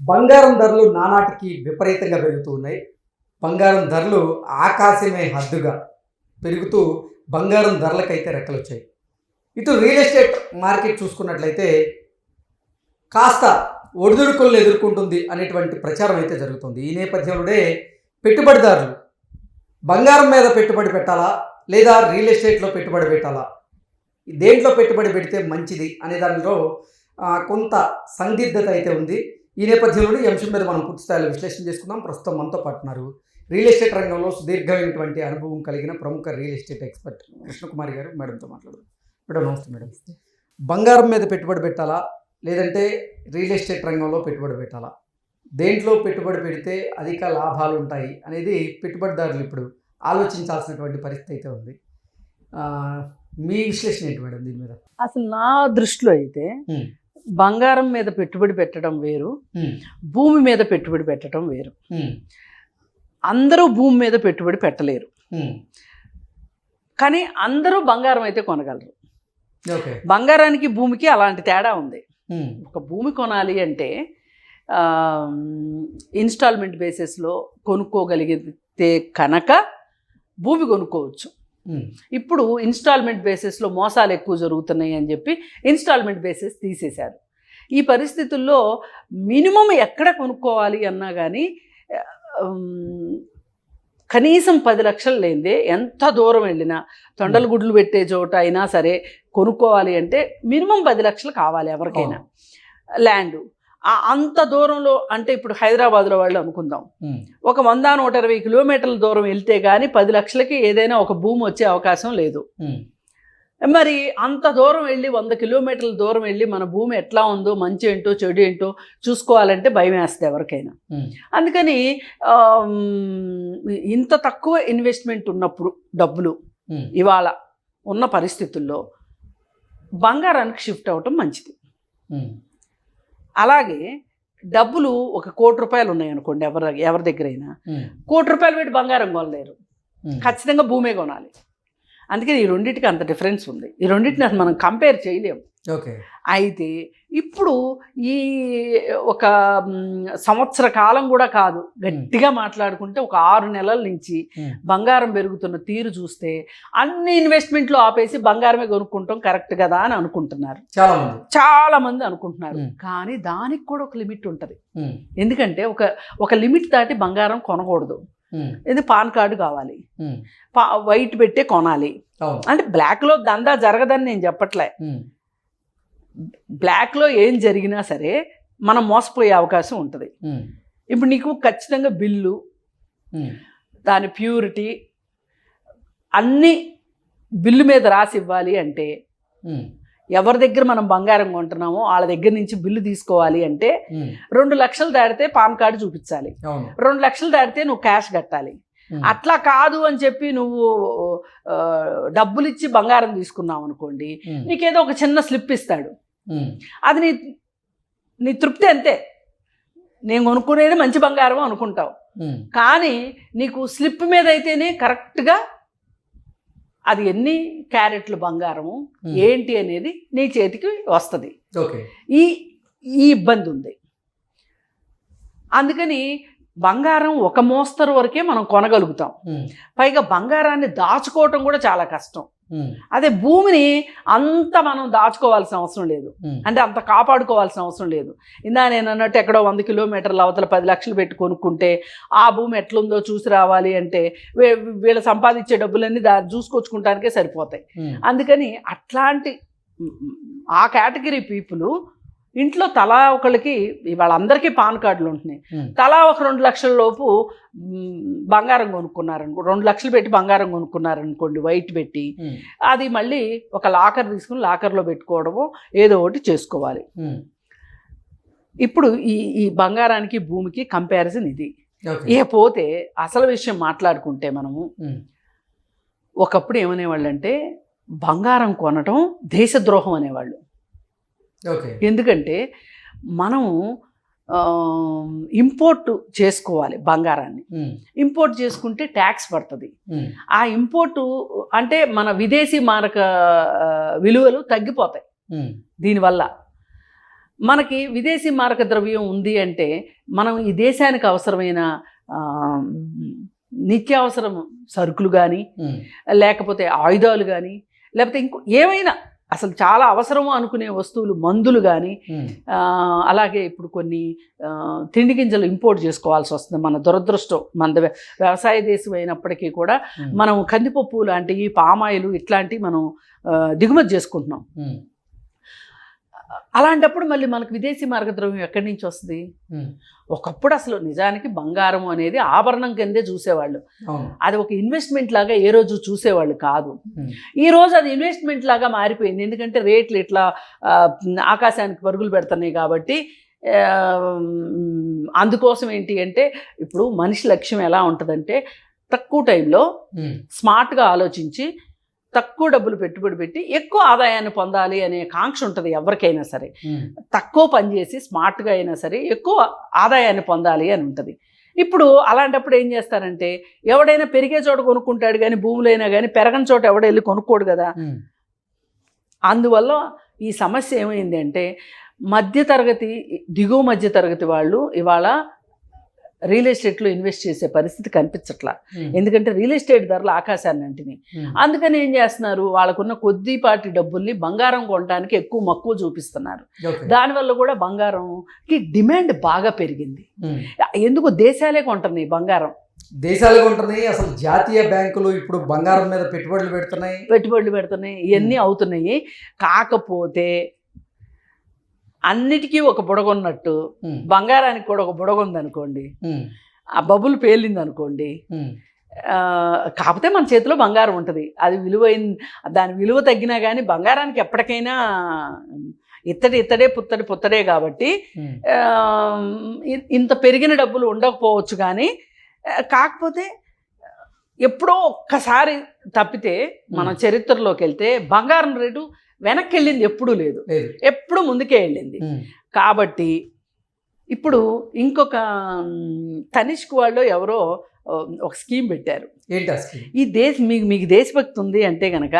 బంగారం ధరలు నానాటికి విపరీతంగా పెరుగుతూ ఉన్నాయి. బంగారం ధరలు ఆకాశమే హద్దుగా పెరుగుతూ బంగారం ధరలకైతే రెక్కలు వచ్చాయి ఇటు రియల్ ఎస్టేట్ మార్కెట్ చూసుకున్నట్లయితే కాస్త ఒడిదుడుకులను ఎదుర్కొంటుంది అనేటువంటి ప్రచారం అయితే జరుగుతుంది. ఈ నేపథ్యంలోనే పెట్టుబడిదారులు బంగారం మీద పెట్టుబడి పెట్టాలా లేదా రియల్ ఎస్టేట్లో పెట్టుబడి పెట్టాలా? దేంట్లో పెట్టుబడి పెడితే మంచిది అనే దానిలో కొంత సందిగ్ధత అయితే ఉంది. ఈ నేపథ్యంలో ఈ అంశం మీద మనం పూర్తి స్థాయిలో విశ్లేషణ చేసుకుందాం. ప్రస్తుతం మనతో పాటున్నారు రియల్ ఎస్టేట్ రంగంలో సుదీర్ఘమైనటువంటి అనుభవం కలిగిన ప్రముఖ రియల్ ఎస్టేట్ ఎక్స్పర్ట్ కృష్ణకుమారి గారు మేడంతో మాట్లాడదాం. మేడం నమస్తే మేడం. బంగారం మీద పెట్టుబడి పెట్టాలా? లేదంటే రియల్ ఎస్టేట్ రంగంలో పెట్టుబడి పెట్టాలా? దేంట్లో పెట్టుబడి పెడితే అధిక లాభాలు ఉంటాయి అనేది పెట్టుబడిదారులు ఇప్పుడు ఆలోచించాల్సినటువంటి పరిస్థితి అయితే ఉంది. మీ విశ్లేషణ ఏంటి మేడం దీని మీద? అసలు నా దృష్టిలో అయితే. బంగారం మీద పెట్టుబడి పెట్టడం వేరు భూమి మీద పెట్టుబడి పెట్టడం వేరు. అందరూ భూమి మీద పెట్టుబడి పెట్టలేరు. కానీ అందరూ బంగారం అయితే కొనగలరు. ఓకే. బంగారానికి భూమికి అలాంటి తేడా ఉంది. ఒక భూమి కొనాలి అంటే ఇన్స్టాల్మెంట్ బేసిస్లో కొనుక్కోగలిగితే కనుక భూమి కొనుక్కోవచ్చు. ఇప్పుడు ఇన్స్టాల్మెంట్ బేసిస్లో మోసాలు ఎక్కువ జరుగుతున్నాయి అని చెప్పి ఇన్స్టాల్మెంట్ బేసిస్ తీసేశారు. ఈ పరిస్థితుల్లో మినిమం ఎక్కడ కొనుక్కోవాలి అన్నా కానీ కనీసం పది లక్షలు లేనిదే ఎంత దూరం వెళ్ళినా తొండల గుడ్లు పెట్టే చోట అయినా సరే కొనుక్కోవాలి అంటే మినిమం పది లక్షలు కావాలి ఎవరికైనా. ల్యాండ్. అంత దూరంలో అంటే ఇప్పుడు హైదరాబాద్లో వాళ్ళు అనుకుందాం. ఒక వంద నూట ఇరవై కిలోమీటర్ల దూరం వెళ్తే కానీ పది లక్షలకి ఏదైనా ఒక భూమి వచ్చే అవకాశం లేదు. మరి అంత దూరం వెళ్ళి వంద కిలోమీటర్ల దూరం వెళ్ళి మన భూమి ఎట్లా ఉందో మంచి ఏంటో చెడు ఏంటో చూసుకోవాలంటే భయం వేస్తుంది ఎవరికైనా. అందుకని ఇంత తక్కువ ఇన్వెస్ట్మెంట్ ఉన్నప్పుడు డబ్బులు ఇవాళ ఉన్న పరిస్థితుల్లో బంగారానికి షిఫ్ట్ అవ్వటం మంచిది. అలాగే డబ్బులు ఒక కోటి రూపాయలు ఉన్నాయి అనుకోండి ఎవరి ఎవరి దగ్గరైనా. కోటి రూపాయలు పెట్టి బంగారం కొనలేరు. ఖచ్చితంగా భూమే కొనాలి. అందుకని ఈ రెండింటికి అంత డిఫరెన్స్ ఉంది. ఈ రెండింటిని అసలు మనం కంపేర్ చేయలేము. ఓకే. అయితే ఇప్పుడు ఈ ఒక సంవత్సర కాలం కూడా కాదు. గట్టిగా మాట్లాడుకుంటే ఒక ఆరు నెలల నుంచి బంగారం పెరుగుతున్న తీరు చూస్తే అన్ని ఇన్వెస్ట్మెంట్లు ఆపేసి బంగారమే కొనుక్కుంటాం కరెక్ట్ కదా అని అనుకుంటున్నారు. చాలా మంది. అనుకుంటున్నారు. కానీ దానికి కూడా ఒక లిమిట్ ఉంటుంది. ఎందుకంటే ఒక ఒక లిమిట్ దాటి బంగారం కొనకూడదు. ఇది పాన్ కార్డు కావాలి. వైట్ పెట్టే కొనాలి. అంటే బ్లాక్లో దందా జరగదని నేను చెప్పట్లే. బ్లాక్లో ఏం జరిగినా సరే మనం మోసపోయే అవకాశం ఉంటుంది. ఇప్పుడు నీకు ఖచ్చితంగా బిల్లు దాని ప్యూరిటీ అన్నీ బిల్లు మీద రాసి ఇవ్వాలి అంటే ఎవరి దగ్గర మనం బంగారం కొంటున్నామో వాళ్ళ దగ్గర నుంచి బిల్లు తీసుకోవాలి అంటే రెండు లక్షలు దాటితే పాన్ కార్డు చూపించాలి. రెండు లక్షలు దాటితే నువ్వు క్యాష్ కట్టాలి. అట్లా కాదు అని చెప్పి నువ్వు డబ్బులు ఇచ్చి బంగారం తీసుకున్నావు అనుకోండి నీకేదో ఒక చిన్న స్లిప్ ఇస్తాడు. అది నీ నీ తృప్తి అంతే. నేను కొనుక్కునేది మంచి బంగారం అనుకుంటావు. కానీ నీకు స్లిప్ మీద అయితేనే కరెక్ట్గా అది ఎన్ని క్యారెట్లు బంగారము ఏంటి అనేది నీ చేతికి వస్తుంది. ఓకే. ఈ ఈ ఇబ్బంది ఉంది. అందుకని బంగారం ఒక మోస్తరు వరకే మనం కొనగలుగుతాం. పైగా బంగారాన్ని దాచుకోవటం కూడా చాలా కష్టం. అదే భూమిని అంత మనం దాచుకోవాల్సిన అవసరం లేదు. అంటే అంత కాపాడుకోవాల్సిన అవసరం లేదు. ఇందా నేను అన్నట్టు ఎక్కడో వంద కిలోమీటర్ల అవతల పది లక్షలు పెట్టి కొనుక్కుంటే ఆ భూమి ఎట్లుందో చూసి రావాలి అంటే వీళ్ళు సంపాదించే డబ్బులన్నీ దా చూసుకొచ్చుకుంటానికే సరిపోతాయి. అందుకని అట్లాంటి ఆ కేటగిరీ పీపుల్ ఇంట్లో తలా ఒకళ్ళకి వాళ్ళందరికీ పాన్ కార్డులు ఉంటున్నాయి. తలా ఒక రెండు లక్షల లోపు బంగారం కొనుక్కున్నారనుకో రెండు లక్షలు పెట్టి బంగారం కొనుక్కున్నారనుకోండి వైట్ పెట్టి. అది మళ్ళీ ఒక లాకర్ తీసుకుని లాకర్లో పెట్టుకోవడము ఏదో ఒకటి చేసుకోవాలి. ఇప్పుడు ఈ ఈ బంగారానికి భూమికి కంపారిజన్ ఇది. ఇక పోతే అసలు విషయం మాట్లాడుకుంటే మనము ఒకప్పుడు ఏమనేవాళ్ళు అంటే బంగారం కొనటం దేశద్రోహం అనేవాళ్ళు. ఎందుకంటే మనము ఇంపోర్ట్ చేసుకోవాలి బంగారాన్ని. ఇంపోర్ట్ చేసుకుంటే ట్యాక్స్ పడుతుంది. ఆ ఇంపోర్టు అంటే మన విదేశీ మారక విలువలు తగ్గిపోతాయి. దీనివల్ల మనకి విదేశీ మారక ద్రవ్యం ఉంది అంటే మనం ఈ దేశానికి అవసరమైన నిత్యావసరం సరుకులు కానీ లేకపోతే ఆయుధాలు కానీ లేకపోతే ఇంకో ఏమైనా అసలు చాలా అవసరము అనుకునే వస్తువులు మందులు కానీ అలాగే ఇప్పుడు కొన్ని తిండి గింజలు ఇంపోర్ట్ చేసుకోవాల్సి వస్తుంది మన దురదృష్టం. మన వ్య- వ్యవసాయ దేశం అయినప్పటికీ కూడా మనం కందిపప్పు లాంటివి పామాయిలు ఇట్లాంటివి మనం దిగుమతి చేసుకుంటున్నాం. అలాంటప్పుడు మళ్ళీ మనకు విదేశీ మార్గద్రవ్యం ఎక్కడి నుంచి వస్తుంది? ఒకప్పుడు అసలు నిజానికి బంగారం అనేది ఆభరణం కిందే చూసేవాళ్ళు. అది ఒక ఇన్వెస్ట్మెంట్ లాగా ఏ రోజు చూసేవాళ్ళు కాదు. ఈ రోజు అది ఇన్వెస్ట్మెంట్ లాగా మారిపోయింది. ఎందుకంటే రేట్లు ఇట్లా ఆకాశానికి పరుగులు పెడుతున్నాయి కాబట్టి అందుకోసం ఏంటి అంటే ఇప్పుడు మనిషి లక్ష్యం ఎలా ఉంటుందంటే తక్కువ టైంలో స్మార్ట్గా ఆలోచించి తక్కువ డబ్బులు పెట్టుబడి పెట్టి ఎక్కువ ఆదాయాన్ని పొందాలి అనే కాంక్ష ఉంటుంది ఎవరికైనా సరే. తక్కువ పని చేసి స్మార్ట్గా అయినా సరే ఎక్కువ ఆదాయాన్ని పొందాలి అని ఉంటుంది. ఇప్పుడు అలాంటప్పుడు ఏం చేస్తారంటే ఎవడైనా పెరిగే చోట కొనుక్కుంటాడు కానీ భూములైనా కానీ పెరగని చోట ఎవడ వెళ్ళి కొనుక్కోడు కదా. అందువల్ల ఈ సమస్య ఏమైంది అంటే మధ్యతరగతి దిగువ మధ్యతరగతి వాళ్ళు ఇవాళ రియల్ ఎస్టేట్లో ఇన్వెస్ట్ చేసే పరిస్థితి కనిపించట్లా. ఎందుకంటే రియల్ ఎస్టేట్ ధరలు ఆకాశాన్ని అంటినాయి. ఉమ్, అందుకని ఏం చేస్తున్నారు? వాళ్ళకున్న కొద్దిపాటి డబ్బుల్ని బంగారం కొనడానికి ఎక్కువ మక్కువ చూపిస్తున్నారు. దానివల్ల కూడా బంగారంకి డిమాండ్ బాగా పెరిగింది. ఎందుకు? దేశాలే కొంటున్నాయి బంగారం. దేశాలుగా ఉంటున్నాయి అసలు జాతీయ బ్యాంకులు ఇప్పుడు బంగారం మీద పెట్టుబడులు పెడుతున్నాయి. పెట్టుబడులు పెడుతున్నాయి. ఇవన్నీ అవుతున్నాయి. కాకపోతే అన్నిటికీ ఒక బుడగొన్నట్టు ఉమ్, బంగారానికి కూడా ఒక బుడగ ఉందనుకోండి ఆ బబుల్ పేలింది అనుకోండి కాకపోతే మన చేతిలో బంగారం ఉంటుంది. అది విలువైన దాని విలువ తగ్గినా కానీ బంగారానికి ఎప్పటికైనా ఇత్తడి ఇత్తడే పుత్తడి పుత్తడే కాబట్టి ఇంత పెరిగిన డబ్బులు ఉండకపోవచ్చు కానీ కాకపోతే ఎప్పుడో ఒక్కసారి తప్పితే మనం చరిత్రలోకి వెళ్తే బంగారం రేటు వెనక్కి వెళ్ళింది ఎప్పుడూ లేదు. ఎప్పుడు ముందుకే వెళ్ళింది. కాబట్టి ఇప్పుడు ఇంకొక తనిష్క్ వాళ్ళు ఎవరో ఒక స్కీమ్ పెట్టారు. ఈ దేశ మీకు మీకు దేశభక్తి ఉంది అంటే కనుక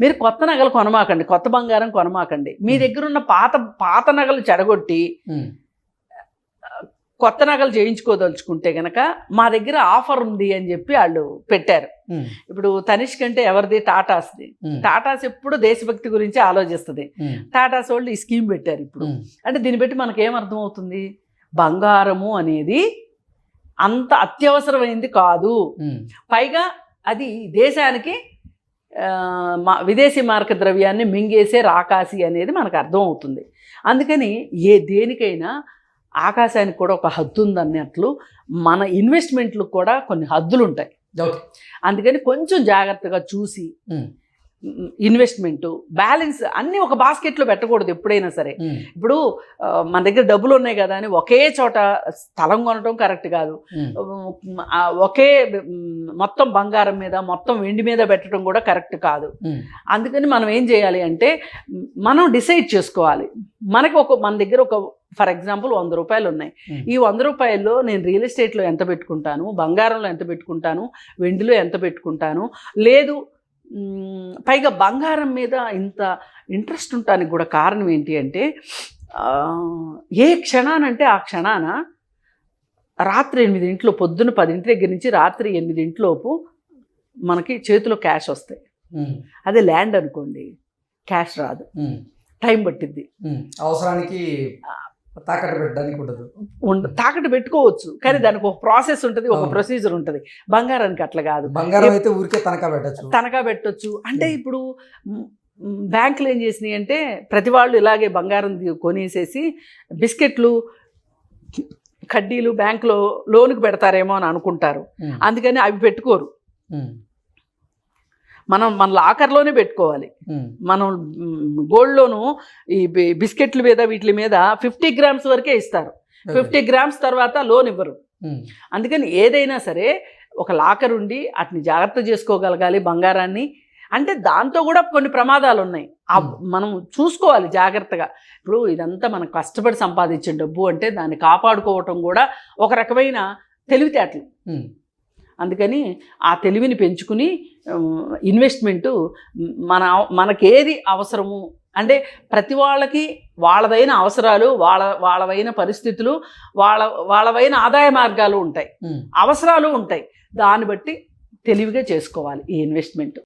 మీరు కొత్త నగలు కొనమాకండి కొత్త బంగారం కొనమాకండి. మీ దగ్గర ఉన్న పాత పాత నగలు చెడగొట్టి కొత్త నగలు చేయించుకోదలుచుకుంటే కనుక మా దగ్గర ఆఫర్ ఉంది అని చెప్పి వాళ్ళు పెట్టారు. ఇప్పుడు తనిష్క్ అంటే ఎవరిది? టాటాస్ది. టాటాస్ ఎప్పుడు దేశభక్తి గురించి ఆలోచిస్తుంది. టాటాస్ వాళ్ళు ఈ స్కీమ్ పెట్టారు ఇప్పుడు. అంటే దీన్ని బట్టి మనకి ఏమర్థం అవుతుంది బంగారము అనేది అంత అత్యవసరమైంది కాదు. పైగా అది దేశానికి మా విదేశీ మార్క ద్రవ్యాన్ని మింగేసే రాకాసి అనేది మనకు అర్థం అవుతుంది అందుకని ఏ దేనికైనా ఆకాశానికి కూడా ఒక హద్దు ఉందన్నట్లు మన ఇన్వెస్ట్మెంట్లకు కూడా కొన్ని హద్దులు ఉంటాయి అందుకని కొంచెం జాగ్రత్తగా చూసి ఉమ్, ఇన్వెస్ట్మెంట్ బ్యాలెన్స్ అన్నీ ఒక బాస్కెట్లో పెట్టకూడదు ఎప్పుడైనా సరే. ఇప్పుడు మన దగ్గర డబ్బులు ఉన్నాయి కదా అని ఒకే చోట స్థలం కొనడం కరెక్ట్ కాదు. ఒకే మొత్తం బంగారం మీద మొత్తం వెండి మీద పెట్టడం కూడా కరెక్ట్ కాదు. అందుకని మనం ఏం చేయాలి అంటే మనం డిసైడ్ చేసుకోవాలి. మనకి ఒక మన దగ్గర ఒక ఫర్ ఎగ్జాంపుల్ వంద రూపాయలు ఉన్నాయి. ఈ వంద రూపాయల్లో నేను రియల్ ఎస్టేట్లో ఎంత పెట్టుకుంటాను? బంగారంలో ఎంత పెట్టుకుంటాను? వెండిలో ఎంత పెట్టుకుంటాను? లేదు పైగా బంగారం మీద ఇంత ఇంట్రెస్ట్ ఉండటానికి కూడా కారణం ఏంటి అంటే ఏ క్షణానంటే ఆ క్షణాన రాత్రి ఎనిమిదింట్లో పొద్దున పదింటి దగ్గర నుంచి రాత్రి ఎనిమిదింట్లోపు మనకి చేతిలో క్యాష్ వస్తాయి. అదే ల్యాండ్ అనుకోండి క్యాష్ రాదు. టైం పట్టిద్ది. అవసరానికి తాకట్టు పెట్టడానికి ఉండదు. ఉండ తాకట్టు పెట్టుకోవచ్చు. కానీ దానికి ఒక ప్రాసెస్ ఉంటుంది ఒక. ప్రొసీజర్ ఉంటుంది. బంగారానికి అట్లా కాదు. బంగారం అయితే ఊరికే తనఖా పెట్టచ్చు. తనఖా పెట్టొచ్చు. అంటే ఇప్పుడు బ్యాంకులు ఏం చేసినాయి అంటే ప్రతి వాళ్ళు ఇలాగే బంగారం కొనేసేసి బిస్కెట్లు కడ్డీలు బ్యాంకులో లోనుకి పెడతారేమో అని అనుకుంటారు. అందుకని అవి పెట్టుకోరు. మనం మన లాకర్లోనే పెట్టుకోవాలి. మనం గోల్డ్ లోను ఈ బి- బిస్కెట్ల మీద వీటి మీద ఫిఫ్టీ గ్రామ్స్ వరకే ఇస్తారు. ఫిఫ్టీ గ్రామ్స్ తర్వాత లోన్ ఇవ్వరు. అందుకని ఏదైనా సరే ఒక లాకర్ ఉండి వాటిని జాగ్రత్త చేసుకోగలగాలి బంగారాన్ని. అంటే దాంతో కూడా కొన్ని ప్రమాదాలు ఉన్నాయి. ఆ. మనం చూసుకోవాలి జాగ్రత్తగా. ఇప్పుడు ఇదంతా మనం కష్టపడి సంపాదించిన డబ్బు అంటే దాన్ని కాపాడుకోవటం కూడా ఒక రకమైన తెలివితేటలు. అందుకని ఆ తెలివిని పెంచుకుని ఇన్వెస్ట్మెంటు మన మనకేది అవసరము అంటే ప్రతి వాళ్ళకి వాళ్ళదైన అవసరాలు వాళ్ళ వాళ్ళవైన పరిస్థితులు వాళ్ళ వాళ్ళవైన ఆదాయ మార్గాలు ఉంటాయి. అవసరాలు ఉంటాయి. దాన్ని బట్టి తెలివిగా చేసుకోవాలి ఈ ఇన్వెస్ట్మెంట్